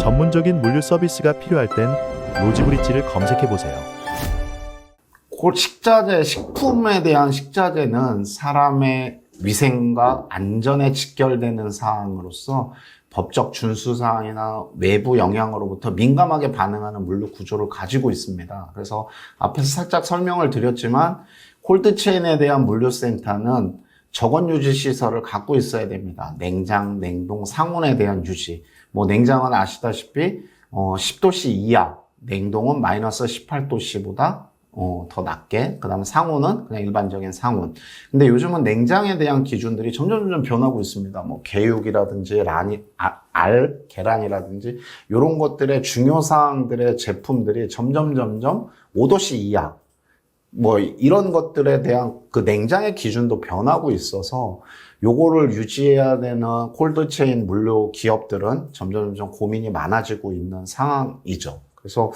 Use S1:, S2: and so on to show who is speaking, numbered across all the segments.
S1: 전문적인 물류 서비스가 필요할 땐 로지브리지를 검색해 보세요.
S2: 그 식자재, 식품에 대한 식자재는 사람의 위생과 안전에 직결되는 사항으로서 법적 준수 사항이나 외부 영향으로부터 민감하게 반응하는 물류 구조를 가지고 있습니다. 그래서 앞에서 살짝 설명을 드렸지만 콜드체인에 대한 물류센터는 저건 유지 시설을 갖고 있어야 됩니다. 냉장, 냉동, 상온에 대한 유지. 뭐 냉장은 아시다시피 어, 10도씨 이하, 냉동은 마이너스 18도씨보다 어, 더 낮게. 그 다음에 상온은 그냥 일반적인 상온. 근데 요즘은 냉장에 대한 기준들이 점점 점점 변하고 있습니다. 뭐, 개육이라든지, 라니, 아, 알, 계란이라든지, 요런 것들의 중요사항들의 제품들이 점점 점점 5도씨 이하. 뭐, 이런 것들에 대한 그 냉장의 기준도 변하고 있어서, 요거를 유지해야 되는 콜드체인 물류 기업들은 점점 점점 고민이 많아지고 있는 상황이죠. 그래서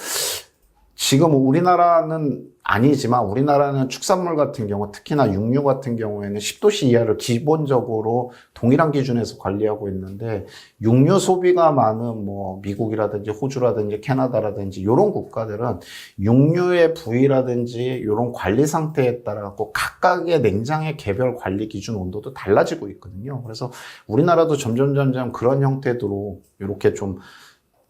S2: 지금 우리나라는 아니지만 우리나라는 축산물 같은 경우 특히나 육류 같은 경우에는 10도씨 이하를 기본적으로 동일한 기준에서 관리하고 있는데 육류 소비가 많은 뭐 미국이라든지 호주라든지 캐나다라든지 이런 국가들은 육류의 부위라든지 이런 관리 상태에 따라 갖고 각각의 냉장의 개별 관리 기준 온도도 달라지고 있거든요. 그래서 우리나라도 점점 점점 그런 형태로 이렇게 좀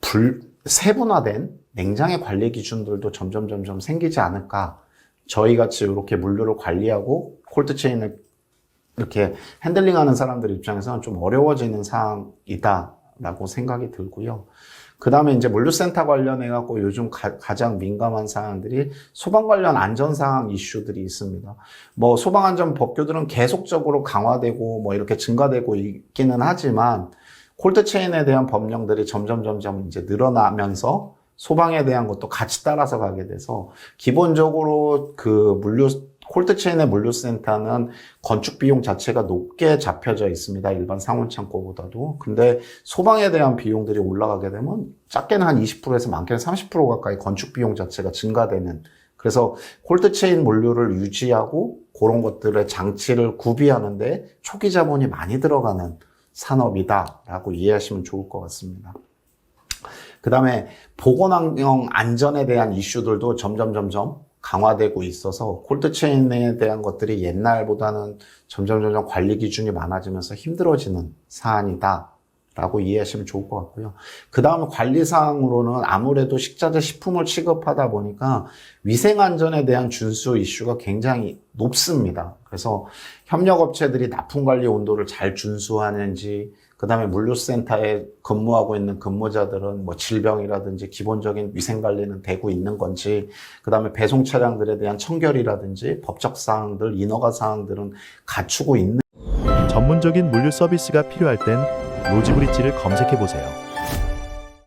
S2: 불, 세분화된 냉장의 관리 기준들도 점점 점점 생기지 않을까. 저희 같이 이렇게 물류를 관리하고 콜드체인을 이렇게 핸들링하는 사람들 입장에서는 좀 어려워지는 사항이다라고 생각이 들고요. 그 다음에 이제 물류센터 관련해갖고 요즘 가, 장 민감한 사항들이 소방 관련 안전사항 이슈들이 있습니다. 뭐 소방안전 법규들은 계속적으로 강화되고 뭐 이렇게 증가되고 있기는 하지만 콜드체인에 대한 법령들이 점점 점점 이제 늘어나면서 소방에 대한 것도 같이 따라서 가게 돼서 기본적으로 그 물류 콜드체인의 물류센터는 건축 비용 자체가 높게 잡혀져 있습니다. 일반 상온 창고보다도. 근데 소방에 대한 비용들이 올라가게 되면 작게는 한 20%에서 많게는 30% 가까이 건축 비용 자체가 증가되는 그래서 콜드체인 물류를 유지하고 그런 것들의 장치를 구비하는데 초기 자본이 많이 들어가는 산업이다라고 이해하시면 좋을 것 같습니다. 그 다음에 보건환경 안전에 대한 이슈들도 점점 점점 강화되고 있어서 콜드체인에 대한 것들이 옛날보다는 점점 점점 관리 기준이 많아지면서 힘들어지는 사안이다. 라고 이해하시면 좋을 것 같고요. 그 다음에 관리사항으로는 아무래도 식자재 식품을 취급하다 보니까 위생안전에 대한 준수 이슈가 굉장히 높습니다. 그래서 협력업체들이 납품관리 온도를 잘 준수하는지, 그 다음에 물류센터에 근무하고 있는 근무자들은 뭐 질병이라든지 기본적인 위생관리는 되고 있는 건지, 그 다음에 배송 차량들에 대한 청결이라든지 법적 사항들, 인허가 사항들은 갖추고 있는
S1: 전문적인 물류 서비스가 필요할 땐 로지브리지를 검색해 보세요.